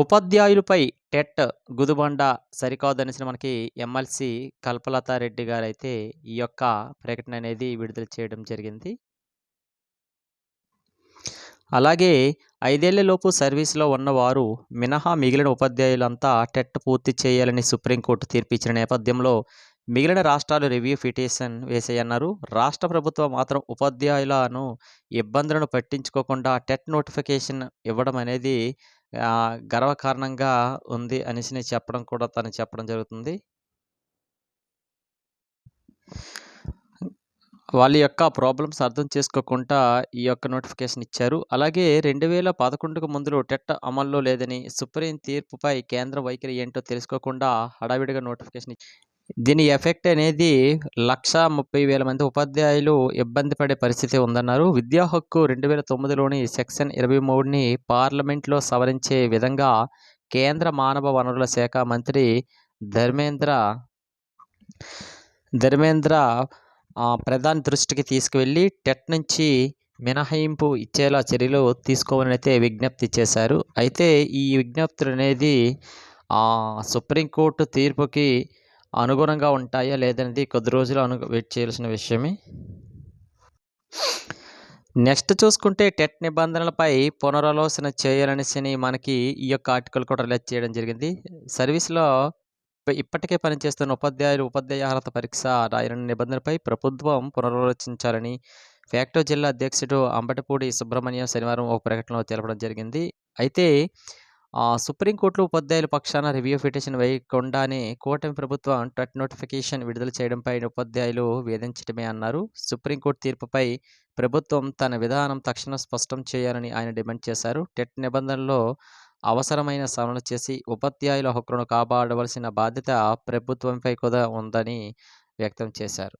ఉపాధ్యాయులపై TET Gudibanda సరికాదనేసి మనకి MLC Kalpalatha Reddy గారైతే ఈ యొక్క ప్రకటన అనేది విడుదల చేయడం జరిగింది. అలాగే ఐదేళ్ళలోపు సర్వీస్‌లో ఉన్నవారు మినహా మిగిలిన ఉపాధ్యాయులంతా టెట్ పూర్తి చేయాలని సుప్రీంకోర్టు తీర్పిచ్చిన నేపథ్యంలో మిగిలిన రాష్ట్రాలు రివ్యూ పిటిషన్ వేసేయన్నారు రాష్ట్ర ప్రభుత్వం మాత్రం ఉపాధ్యాయులను ఇబ్బందులను పట్టించుకోకుండా టెట్ నోటిఫికేషన్ ఇవ్వడం అనేది గర్వకారణంగా ఉంది అనేసి చెప్పడం కూడా తను చెప్పడం జరుగుతుంది. వాళ్ళ యొక్క ప్రాబ్లమ్స్ అర్థం చేసుకోకుండా ఈ యొక్క నోటిఫికేషన్ ఇచ్చారు. అలాగే 2011కు ముందులో టెట్ అమల్లో లేదని, సుప్రీం తీర్పుపై కేంద్ర వైఖరి ఏంటో తెలుసుకోకుండా హడావిడిగా నోటిఫికేషన్ దీని ఎఫెక్ట్ అనేది 1,30,000 మంది ఉపాధ్యాయులు ఇబ్బంది పడే పరిస్థితి ఉందన్నారు. విద్యా హక్కు 2009లోని సెక్షన్ 23ని పార్లమెంట్‌లో సవరించే విధంగా కేంద్ర మానవ వనరుల శాఖ మంత్రి ధర్మేంద్ర ధర్మేంద్ర ఆహ్, ప్రధాని దృష్టికి తీసుకువెళ్ళి టెట్ నుంచి మినహాయింపు ఇచ్చేలా చర్యలు తీసుకోవాలని అయితే విజ్ఞప్తి చేశారు. అయితే ఈ విజ్ఞప్తులనేది అనేది సుప్రీంకోర్టు తీర్పుకి అనుగుణంగా ఉంటాయా లేదనేది కొద్ది రోజులు అను వెయిట్ చేయాల్సిన విషయమే. నెక్స్ట్ చూసుకుంటే టెట్ నిబంధనలపై పునరాలోచన చేయాలనేసి మనకి ఈ యొక్క ఆర్టికల్ కూడా రిలీజ్ చేయడం జరిగింది. సర్వీస్‌లో ఇప్పటికే పనిచేస్తున్న ఉపాధ్యాయులు ఉపాధ్యాయ అర్హత పరీక్ష రాయన నిబంధనలపై ప్రభుత్వం పునరాలోచించాలని ఫ్యాక్టో జిల్లా అధ్యక్షుడు అంబటిపూడి సుబ్రహ్మణ్యం శనివారం ఒక ప్రకటనలో తెలపడం జరిగింది. అయితే ఆ సుప్రీంకోర్టులో ఉపాధ్యాయుల పక్షాన రివ్యూ పిటిషన్ వేయకుండానే కూటమి ప్రభుత్వం టెట్ నోటిఫికేషన్ విడుదల చేయడంపై ఉపాధ్యాయులు వేధించడమే అన్నారు. సుప్రీంకోర్టు తీర్పుపై ప్రభుత్వం తన విధానం తక్షణం స్పష్టం చేయాలని ఆయన డిమాండ్ చేశారు. టెట్ నిబంధనల్లో అవసరమైన సవరణ చేసి ఉపాధ్యాయుల హక్కులను కాపాడవలసిన బాధ్యత ప్రభుత్వంపై కూడా ఉందని వ్యక్తం చేశారు.